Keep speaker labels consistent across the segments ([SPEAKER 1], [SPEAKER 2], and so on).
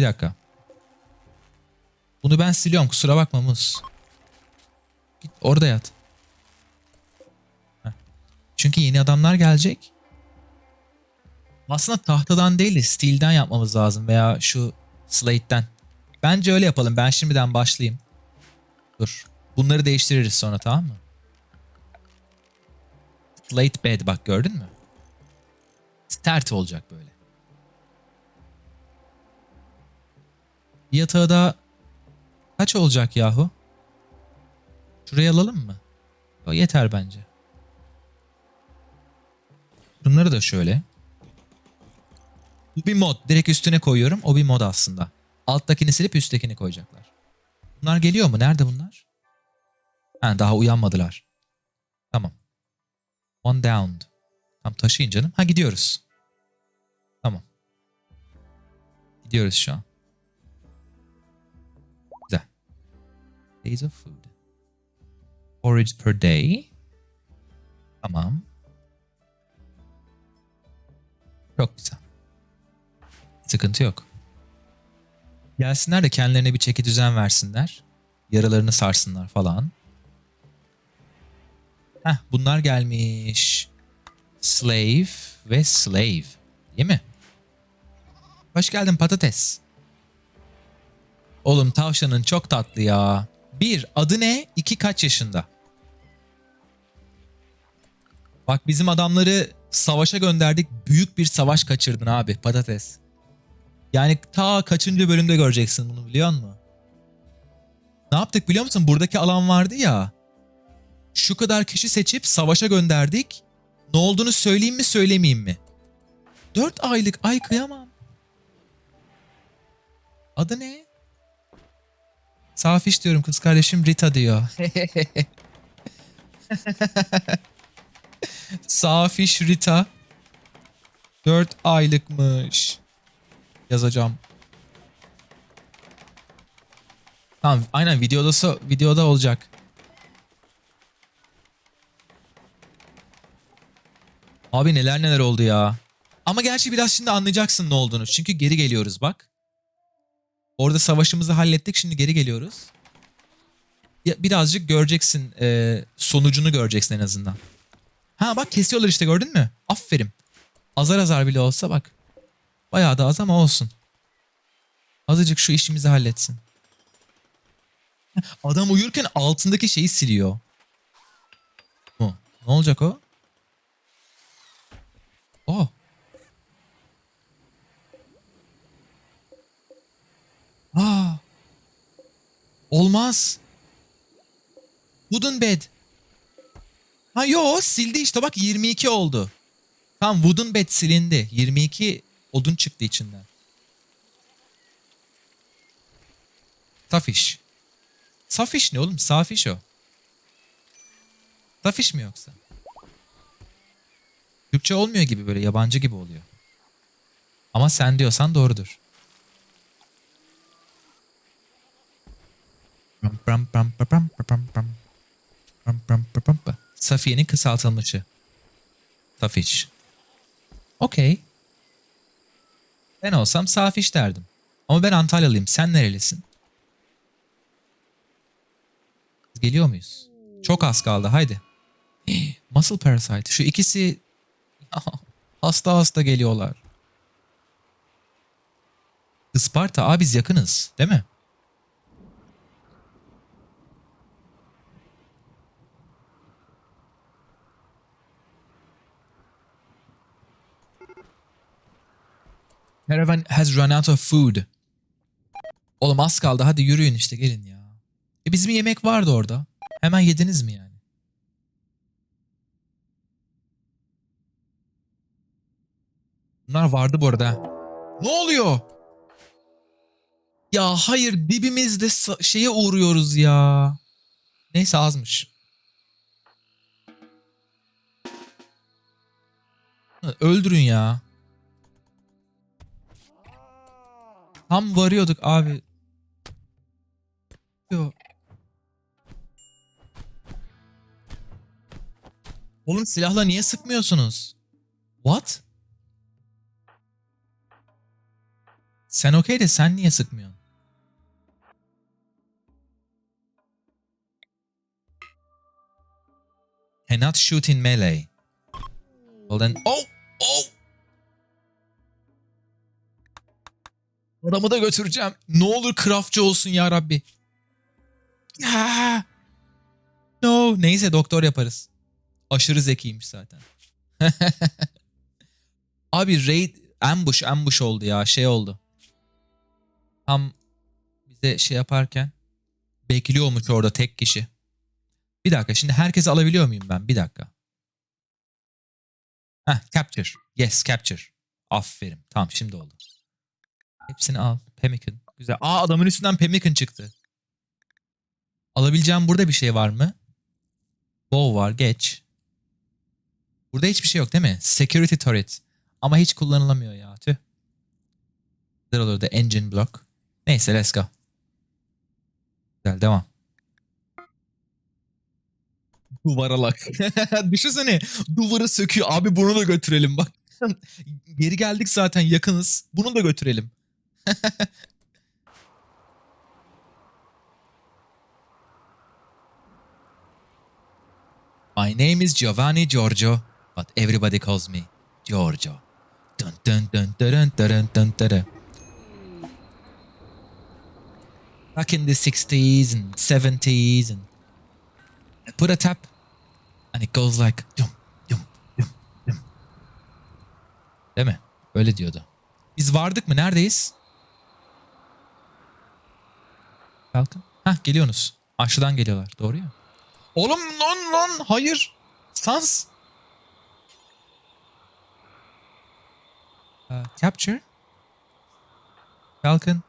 [SPEAKER 1] Bir dakika. Bunu ben siliyorum kusura bakma Mus. Git orada yat. Heh. Çünkü yeni adamlar gelecek. Aslında tahtadan değil de steel'den yapmamız lazım veya şu slate'den. Bence öyle yapalım. Ben şimdiden başlayayım. Dur. Bunları değiştiririz sonra tamam mı? Slate bed bak gördün mü? Stert olacak böyle. Yatağı da kaç olacak yahu? Şuraya alalım mı? O yeter bence. Bunları da şöyle. Bu bir mod. Direkt üstüne koyuyorum. O bir mod aslında. Alttakini silip üsttekini koyacaklar. Bunlar geliyor mu? Nerede bunlar? Ha, daha uyanmadılar. Tamam. One down. Tam taşıyın canım. Ha gidiyoruz. Tamam. Gidiyoruz şu an. Days of food. Forage per day. Tamam. Çok güzel. Sıkıntı yok. Gelsinler de kendilerine bir çeki düzen versinler. Yaralarını sarsınlar falan. Heh bunlar gelmiş. Slave ve slave. Değil mi? Hoş geldin patates. Oğlum tavşanın çok tatlı ya. Bir, adı ne? İki, kaç yaşında? Bak bizim adamları savaşa gönderdik. Büyük bir savaş kaçırdın abi patates. Yani ta kaçıncı bölümde göreceksin bunu biliyor musun? Ne yaptık biliyor musun? Buradaki alan vardı ya. Şu kadar kişi seçip savaşa gönderdik. Ne olduğunu söyleyeyim mi söylemeyeyim mi? 4 aylık ay kıyamam. Adı ne? Safiş diyorum kız kardeşim Rita diyor. Safiş Rita. 4 aylıkmış. Yazacağım. Tamam aynen videoda, videoda olacak. Abi neler neler oldu ya. Ama gerçi biraz şimdi anlayacaksın ne olduğunu. Çünkü geri geliyoruz bak. Orada savaşımızı hallettik şimdi geri geliyoruz. Ya, birazcık göreceksin e, sonucunu göreceksin en azından. Ha bak kesiyorlar işte gördün mü? Aferin. Azar azar bile olsa bak. Bayağı da az ama olsun. Azıcık şu işimizi halletsin. Adam uyurken altındaki şeyi siliyor. Ne olacak o? Oh. Aa. Olmaz. Wooden bed. Ha yo sildi işte bak 22 oldu. Tamam wooden bed silindi. 22 odun çıktı içinden. Safiş. Safiş ne oğlum? Safiş o. Safiş mi yoksa? Türkçe olmuyor gibi böyle yabancı gibi oluyor. Ama sen diyorsan doğrudur. Safiye'nin kısaltılmışı. Safiş. Okey. Ben olsam Safiş derdim. Ama ben Antalyalıyım. Sen nerelisin? Geliyor muyuz? Çok az kaldı. Haydi. Muscle Parasite. Şu ikisi hasta hasta geliyorlar. Isparta. Aa biz yakınız. Değil mi? Caravan has run out of food. Oğlum az kaldı. Hadi yürüyün işte gelin ya. E bizim yemek vardı orada. Hemen yediniz mi yani? Bunlar vardı bu arada. Ne oluyor? Ya hayır dibimizde şeye uğruyoruz ya. Neyse azmış. Öldürün ya. Tam varıyorduk abi. Yo. Oğlum silahla niye sıkmıyorsunuz? What? Sen okey de sen niye sıkmıyorsun? Cannot shoot in melee. Well then... Oh! Oh! Adamı da götüreceğim. Ne olur craftçı olsun ya Rabbi. Ya. No. Neyse doktor yaparız. Aşırı zekiymiş zaten. Abi raid ambush ambush oldu ya şey oldu. Tam bize şey yaparken bekliyormuş orada tek kişi. Bir dakika şimdi herkesi alabiliyor muyum ben? Bir dakika. Heh capture. Yes capture. Aferin. Tamam şimdi oldu. Hepsini al. Pemmican. Güzel. Aa adamın üstünden Pemmican çıktı. Alabileceğim burada bir şey var mı? Bow var geç. Burada hiçbir şey yok değil mi? Security turret. Ama hiç kullanılamıyor ya. Tüh. Güzel olurdu. Engine block. Neyse let's go. Güzel devam. Duvara lak. Düşünsene duvarı söküyor. Abi bunu da götürelim bak. Geri geldik zaten yakınız. Bunu da götürelim. My name is Giovanni Giorgio, but everybody calls me Giorgio. Dun dun dun dun dun dun dun dun. Back in the 60s and 70s, and I put a tap, and it goes like dum dum dum dum. Değil mi? Öyle diyordu. Biz vardık mı? Neredeyiz? Falcon. Hah geliyorsunuz. Aşağıdan geliyorlar. Doğru ya. Oğlum lan lan hayır. Sans. Uh, capture. Falcon.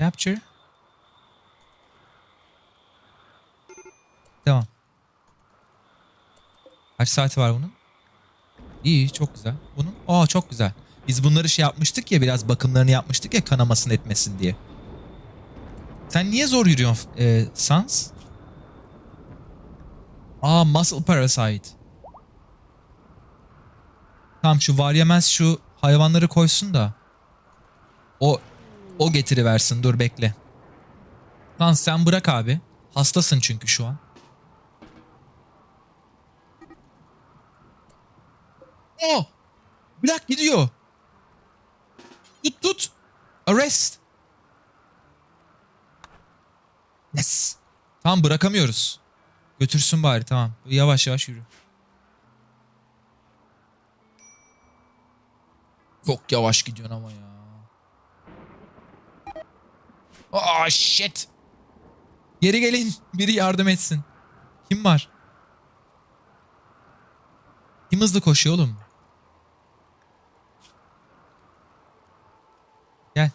[SPEAKER 1] Capture. Tamam. Kaç saati var bunun? İyi çok güzel. Bunun? Aa çok güzel. Biz bunları şey yapmıştık ya biraz bakımlarını yapmıştık ya kanamasın etmesin diye. Sen niye zor yürüyorsun e, Sans? Aa muscle parasite. Tamam şu var şu hayvanları koysun da. O o getiriversin dur bekle. Lan sen bırak abi. Hastasın çünkü şu an. Oh! Black gidiyor. Tut tut. Arrest. Yes. Tamam bırakamıyoruz. Götürsün bari tamam. Yavaş yavaş yürü. Çok yavaş gidiyorsun ama ya. Oh shit. Geri gelin. Biri yardım etsin. Kim var? Kim hızlı koşuyor oğlum? Gel.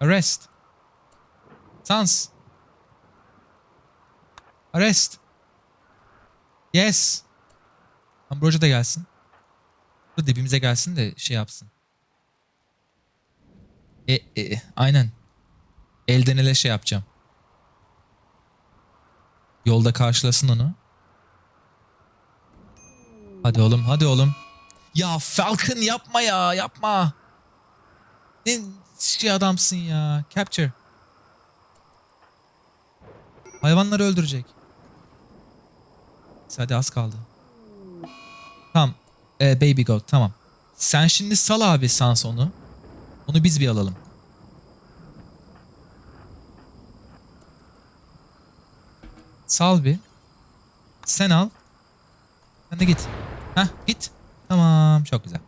[SPEAKER 1] Arrest. Sans. Arrest. Yes. Ambrosia da gelsin. Bu dibimize gelsin de şey yapsın. E, e, aynen. Elden ele şey yapacağım. Yolda karşılasın onu. Hadi oğlum, hadi oğlum. Ya Falcon yapma ya, yapma. Ne şey adamsın ya. Capture. Hayvanları öldürecek. Hadi az kaldı. Tamam. Ee, baby goat tamam. Sen şimdi sal abi Sans onu. Onu biz bir alalım. Sal bir. Sen al. Sen de git. Heh git. Tamam çok güzel.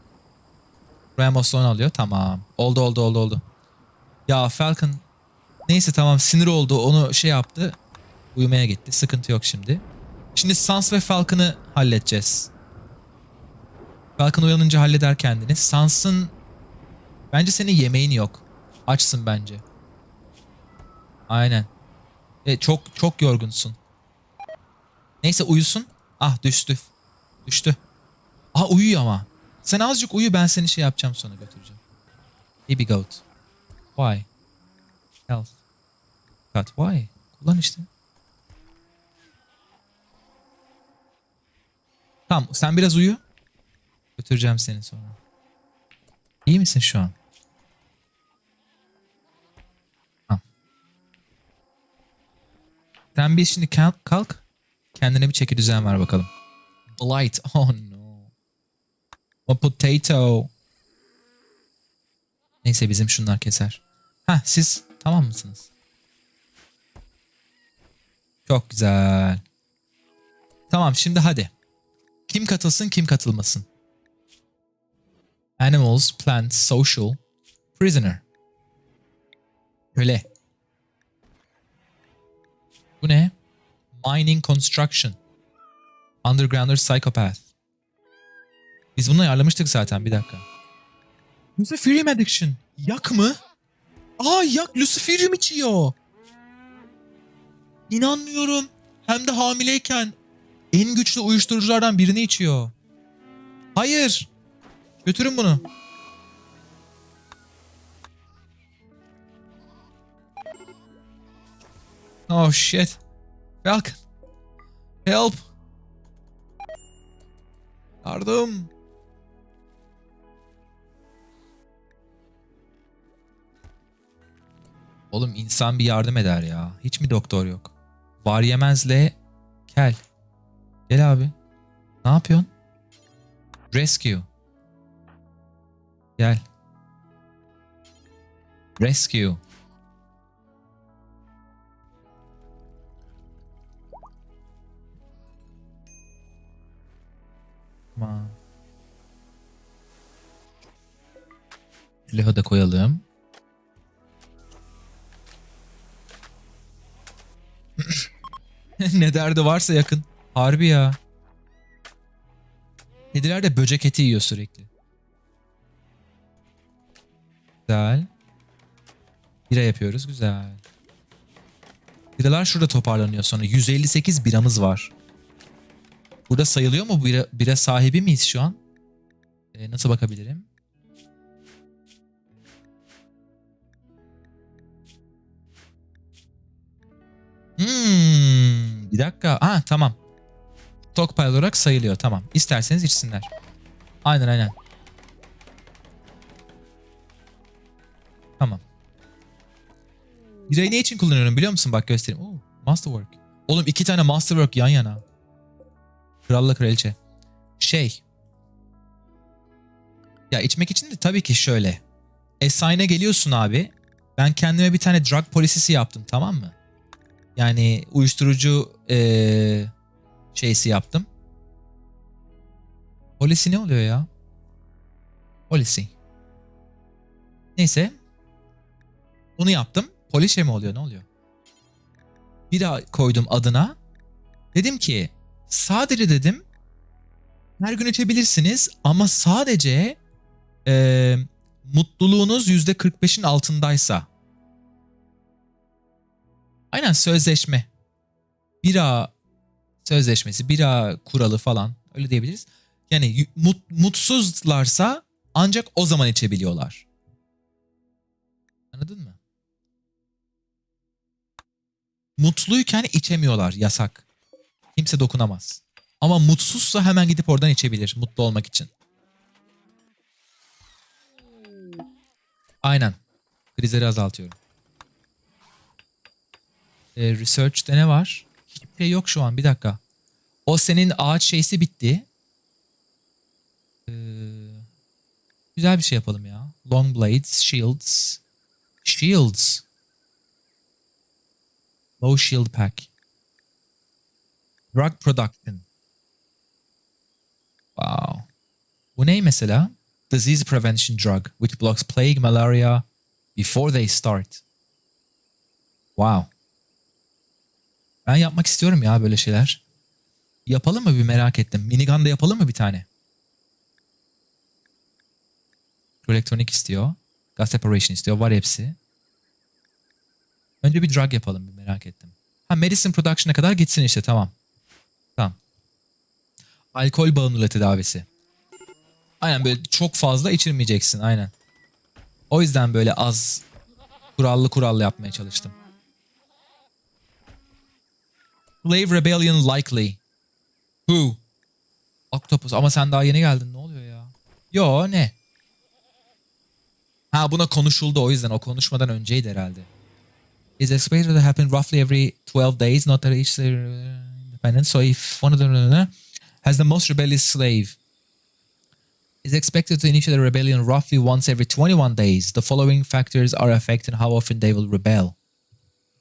[SPEAKER 1] Ramos onu alıyor. Tamam. Oldu oldu oldu oldu. Ya Falcon neyse tamam sinir oldu onu şey yaptı. Uyumaya gitti. Sıkıntı yok şimdi. Şimdi Sans ve Falcon'ı halledeceğiz. Falcon uyanınca halleder kendini. Sans'ın bence senin yemeğin yok. Açsın bence. Aynen. E, çok çok yorgunsun. Neyse uyusun. Ah düştü. Düştü. Ah uyuyor ama. Sen azıcık uyu ben seni şey yapacağım sonra götüreceğim. Baby goat. Why? Health. Cut. Why? Kullan işte. Tamam sen biraz uyu. Götüreceğim seni sonra. İyi misin şu an? Ha. Sen bir şimdi kalk. Kendine bir çeki düzen ver bakalım. Blight. No. O potato. Neyse bizim şunlar keser. Ha siz tamam mısınız? Çok güzel. Tamam şimdi hadi. Kim katılsın kim katılmasın. Animals, plants, social, prisoner. Köle. Bu ne? Mining construction. Undergrounder psychopath. Biz bunu ayarlamıştık zaten bir dakika. Luciferium addiction. Yak mı? Aa yak Luciferium içiyor. İnanmıyorum. Hem de hamileyken en güçlü uyuşturuculardan birini içiyor. Hayır. Götürün bunu. Oh shit. Falcon. Help. Yardım. Oğlum insan bir yardım eder ya. Hiç mi doktor yok? Var yemezle kel. Gel abi. Ne yapıyorsun? Rescue. Gel. Rescue. Tamam. Silahı da koyalım. ne derdi varsa yakın. Harbi ya. Kediler de böcek eti yiyor sürekli. Güzel. Bira yapıyoruz. Güzel. Biralar şurada toparlanıyor sonra. 158 biramız var. Burada sayılıyor mu bira, bira sahibi miyiz şu an? Ee, nasıl bakabilirim? Bir dakika. Ha tamam. Stockpile olarak sayılıyor. Tamam. İsterseniz içsinler. Aynen aynen. Tamam. Birayı ne için kullanıyorum biliyor musun? Bak göstereyim. Oo, Masterwork. Oğlum iki tane Masterwork yan yana. Kralla kraliçe. Şey. Ya içmek için de tabii ki şöyle. Esign'e geliyorsun abi. Ben kendime bir tane drug polisisi yaptım tamam mı? Yani uyuşturucu ee, şeysi yaptım. Polisi ne oluyor ya? Polisi. Neyse. Bunu yaptım. Polişe mi oluyor ne oluyor? Bir daha koydum adına. Dedim ki sadece dedim her gün içebilirsiniz ama sadece e, mutluluğunuz %45'in altındaysa. Aynen sözleşme. Bira sözleşmesi, bira kuralı falan öyle diyebiliriz. Yani mut, mutsuzlarsa ancak o zaman içebiliyorlar. Anladın mı? Mutluyken içemiyorlar yasak. Kimse dokunamaz. Ama mutsuzsa hemen gidip oradan içebilir mutlu olmak için. Aynen. Krizleri azaltıyorum. Ee, research'te ne var? Hiçbir şey yok şu an. Bir dakika. O senin ağaç şeysi bitti. Ee, güzel bir şey yapalım ya. Long blades, shields. Shields. Low shield pack. Drug production. Wow. Bu ne mesela? Disease prevention drug which blocks plague, malaria before they start. Wow. Ben yapmak istiyorum ya böyle şeyler. Yapalım mı bir merak ettim. Minigun'da yapalım mı bir tane? Elektronik istiyor. Gas separation istiyor. Var hepsi. Önce bir drug yapalım bir merak ettim. Ha medicine production'a kadar gitsin işte tamam. Tamam. Alkol bağımlılığı tedavisi. Aynen böyle çok fazla içirmeyeceksin aynen. O yüzden böyle az kurallı kurallı yapmaya çalıştım. Slave Rebellion likely. Who? Octopus ama sen daha yeni geldin ne oluyor ya? Yo ne? Ha buna konuşuldu o yüzden o konuşmadan önceydi herhalde. Is expected to happen roughly every 12 days, not that each uh, independent. So if one of them has the most rebellious slave is expected to initiate a rebellion roughly once every 21 days, the following factors are affecting how often they will rebel.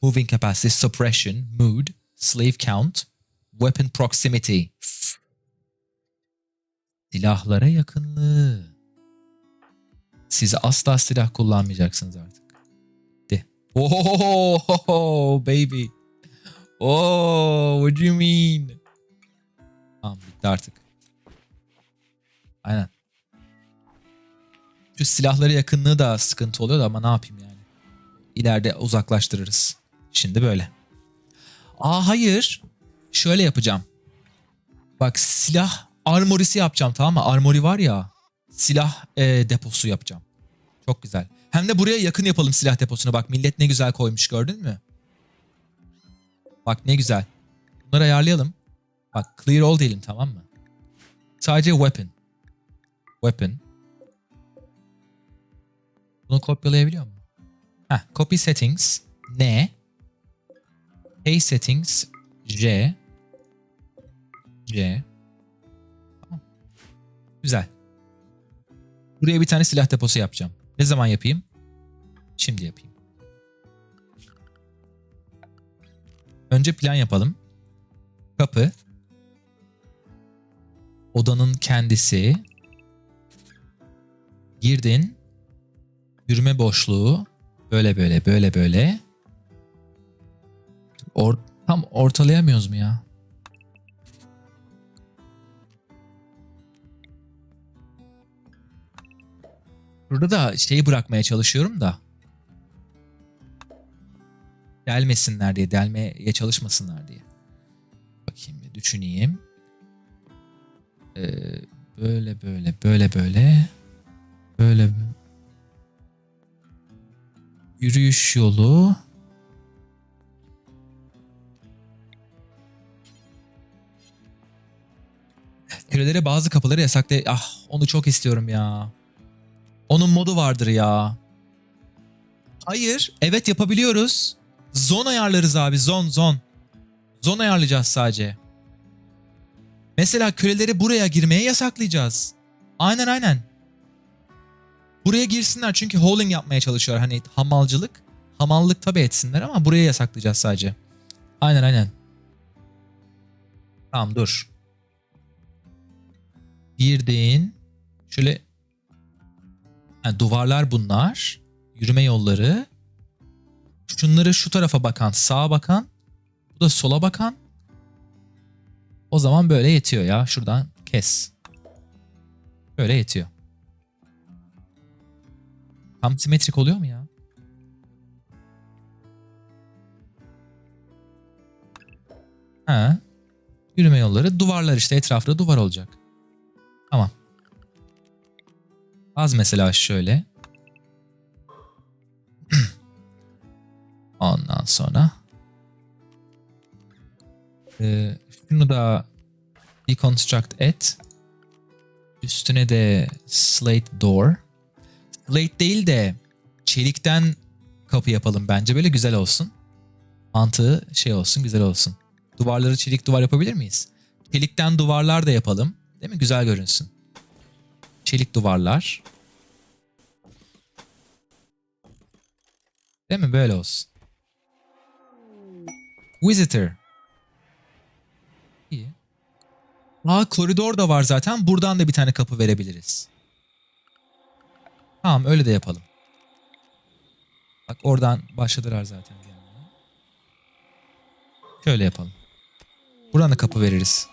[SPEAKER 1] Moving capacity, suppression, mood, slave count, weapon proximity. Silahlara yakınlığı. Siz asla silah kullanmayacaksınız artık. De. Oh baby. Oh what do you mean? Tamam bitti artık. Aynen. Şu silahlara yakınlığı da sıkıntı oluyor da ama ne yapayım yani. İleride uzaklaştırırız. Şimdi böyle. Aa hayır. Şöyle yapacağım. Bak silah armorisi yapacağım tamam mı? Armori var ya. Silah e, deposu yapacağım. Çok güzel. Hem de buraya yakın yapalım silah deposunu. Bak millet ne güzel koymuş gördün mü? Bak ne güzel. Bunları ayarlayalım. Bak clear all diyelim tamam mı? Sadece weapon. Weapon. Bunu kopyalayabiliyor mu? Heh, copy settings. N. Paste settings. J. J. Tamam. Güzel. Buraya bir tane silah deposu yapacağım. Ne zaman yapayım? Şimdi yapayım. Önce plan yapalım. Kapı. Odanın kendisi. Girdin. Yürüme boşluğu. Böyle böyle böyle böyle. Or tam ortalayamıyoruz mu ya? Burada da şeyi bırakmaya çalışıyorum da. Delmesinler diye, delmeye çalışmasınlar diye. Bakayım bir düşüneyim. Ee, böyle böyle böyle böyle. Böyle yürüyüş yolu. Kölelere bazı kapıları yasaklay... Ah onu çok istiyorum ya. Onun modu vardır ya. Hayır. Evet yapabiliyoruz. Zon ayarlarız abi. Zon zon. Zon ayarlayacağız sadece. Mesela köleleri buraya girmeye yasaklayacağız. Aynen aynen. Buraya girsinler çünkü hauling yapmaya çalışıyorlar. Hani hamalcılık. Hamallık tabi etsinler ama buraya yasaklayacağız sadece. Aynen aynen. Tamam dur. Girdin. Şöyle yani duvarlar bunlar. Yürüme yolları. Şunları şu tarafa bakan, sağa bakan. Bu da sola bakan. O zaman böyle yetiyor ya. Şuradan kes. Böyle yetiyor. Tam simetrik oluyor mu ya? Ha. Yürüme yolları. Duvarlar işte etrafında duvar olacak. Az mesela şöyle. Ondan sonra ee, şunu da deconstruct et. Üstüne de slate door. Slate değil de çelikten kapı yapalım bence. Böyle güzel olsun. Mantığı şey olsun, güzel olsun. Duvarları çelik duvar yapabilir miyiz? Çelikten duvarlar da yapalım. Değil mi? Güzel görünsün. Çelik duvarlar. Değil mi? Böyle olsun. Visitor. İyi. Aa koridor da var zaten. Buradan da bir tane kapı verebiliriz. Tamam öyle de yapalım. Bak oradan başladılar zaten. Şöyle yapalım. Buradan da kapı veririz.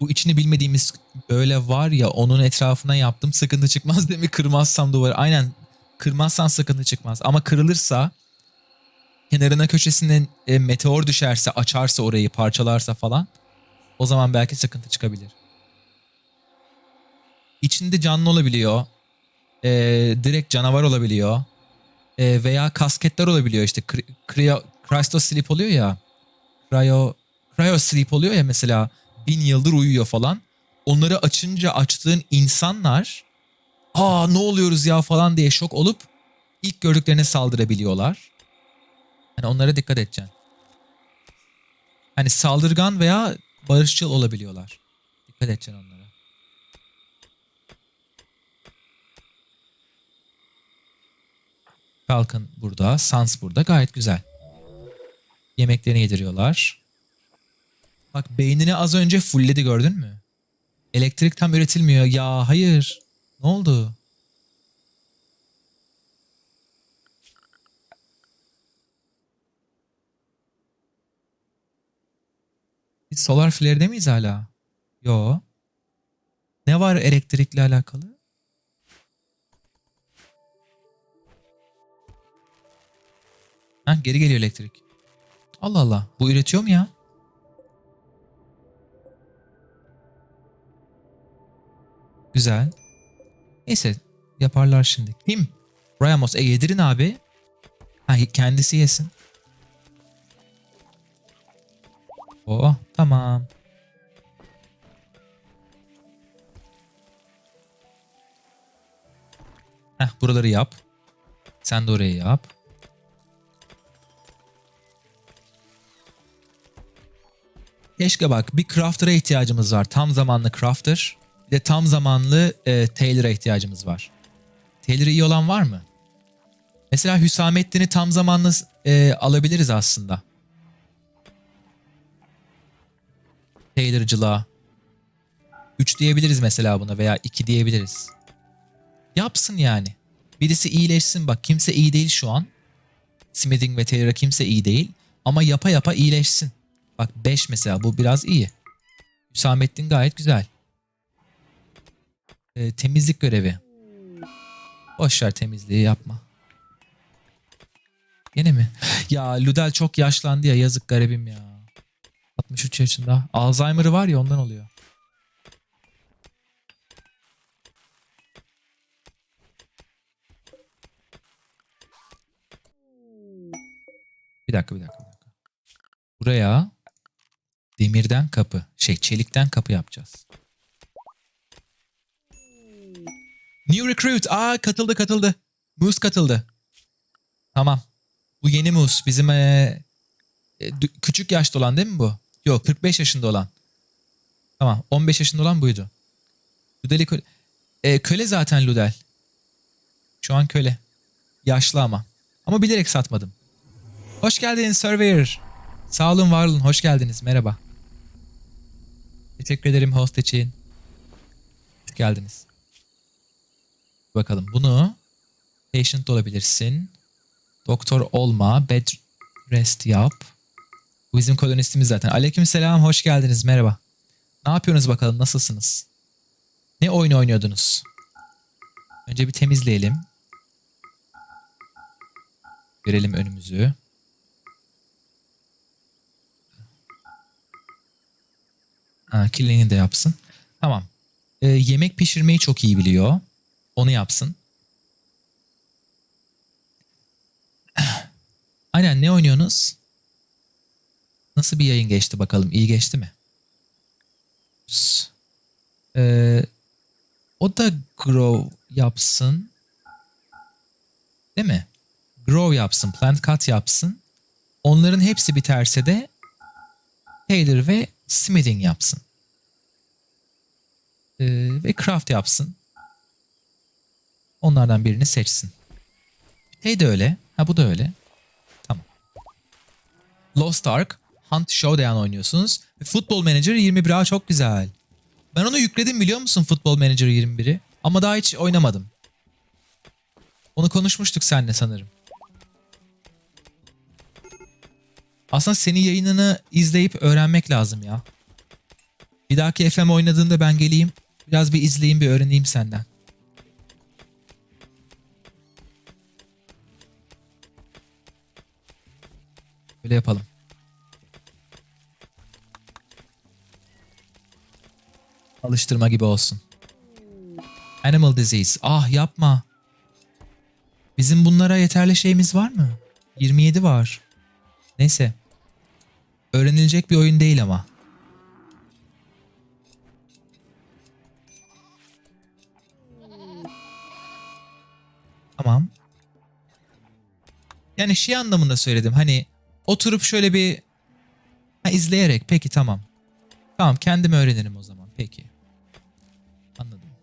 [SPEAKER 1] Bu içini bilmediğimiz böyle var ya onun etrafına yaptım sıkıntı çıkmaz değil mi? Kırmazsam duvarı. Aynen kırmazsan sıkıntı çıkmaz. Ama kırılırsa kenarına köşesinden e, meteor düşerse açarsa orayı parçalarsa falan o zaman belki sıkıntı çıkabilir. İçinde canlı olabiliyor. e, direkt canavar olabiliyor. E, veya kasketler olabiliyor işte. Cryo, Cryo sleep oluyor ya. Cryo, cryo sleep oluyor ya mesela bin yıldır uyuyor falan. Onları açınca açtığın insanlar aa ne oluyoruz ya falan diye şok olup ilk gördüklerine saldırabiliyorlar. Hani onlara dikkat edeceksin. Hani saldırgan veya barışçıl olabiliyorlar. Dikkat edeceksin onlara. Falcon burada, Sans burada. Gayet güzel. Yemeklerini yediriyorlar. Bak beynini az önce fullledi gördün mü? Elektrik tam üretilmiyor. Ya hayır. Ne oldu? Biz solar flare'de miyiz hala? Yo. Ne var elektrikle alakalı? Heh, geri geliyor elektrik. Allah Allah. Bu üretiyor mu ya? Güzel. Neyse yaparlar şimdi. Kim? Ramos. E yedirin abi. Ha kendisi yesin. Oh tamam. Heh buraları yap. Sen de orayı yap. Keşke bak bir crafter'a ihtiyacımız var. Tam zamanlı crafter. Bir de tam zamanlı e, tailor'a ihtiyacımız var. Tailor'ı iyi olan var mı? Mesela Hüsamettin'i tam zamanlı e, alabiliriz aslında. Tailor'cılığa. 3 diyebiliriz mesela buna veya 2 diyebiliriz. Yapsın yani. Birisi iyileşsin bak kimse iyi değil şu an. Smithing ve Taylor'a kimse iyi değil. Ama yapa yapa iyileşsin. Bak 5 mesela bu biraz iyi. Hüsamettin gayet güzel. Ee, temizlik görevi. Boşver temizliği yapma. Yine mi? Ya Ludel çok yaşlandı ya yazık garibim ya. 63 yaşında. Alzheimer'ı var ya ondan oluyor. Bir dakika bir dakika. Bir dakika. Buraya demirden kapı, şey çelikten kapı yapacağız. New recruit. Aa katıldı katıldı. Moose katıldı. Tamam. Bu yeni Moose. Bizim ee, küçük yaşta olan değil mi bu? Yok 45 yaşında olan. Tamam 15 yaşında olan buydu. Ludel'i köle. E, köle zaten Ludel. Şu an köle. Yaşlı ama. Ama bilerek satmadım. Hoş geldiniz Surveyor. Sağ olun var olun. Hoş geldiniz. Merhaba. Teşekkür ederim host için. Hoş geldiniz. Bakalım bunu patient olabilirsin. Doktor olma. Bed rest yap. Bu bizim kolonistimiz zaten. Aleykümselam, hoş geldiniz, merhaba. Ne yapıyorsunuz bakalım, nasılsınız? Ne oyun oynuyordunuz? Önce bir temizleyelim. Görelim önümüzü. Ha, cleaning de yapsın. Tamam. Ee, yemek pişirmeyi çok iyi biliyor. Onu yapsın. Aynen ne oynuyorsunuz? Nasıl bir yayın geçti bakalım? İyi geçti mi? Ee, o da grow yapsın. Değil mi? Grow yapsın, plant cut yapsın. Onların hepsi biterse de Tailor ve smithing yapsın. Ee, ve craft yapsın. Onlardan birini seçsin. Hey de öyle. Ha bu da öyle. Tamam. Lost Ark, Hunt Showdown oynuyorsunuz. Ve Football Manager 21A çok güzel. Ben onu yükledim biliyor musun Football Manager 21'i? Ama daha hiç oynamadım. Onu konuşmuştuk seninle sanırım. Aslında senin yayınını izleyip öğrenmek lazım ya. Bir dahaki FM oynadığında ben geleyim. Biraz bir izleyeyim bir öğreneyim senden. Böyle yapalım. Alıştırma gibi olsun. Animal disease. Ah yapma. Bizim bunlara yeterli şeyimiz var mı? 27 var. Neyse. Öğrenilecek bir oyun değil ama. Tamam. Yani şey anlamında söyledim. Hani Oturup şöyle bir ha, izleyerek peki tamam. Tamam kendim öğrenirim o zaman peki. Anladım.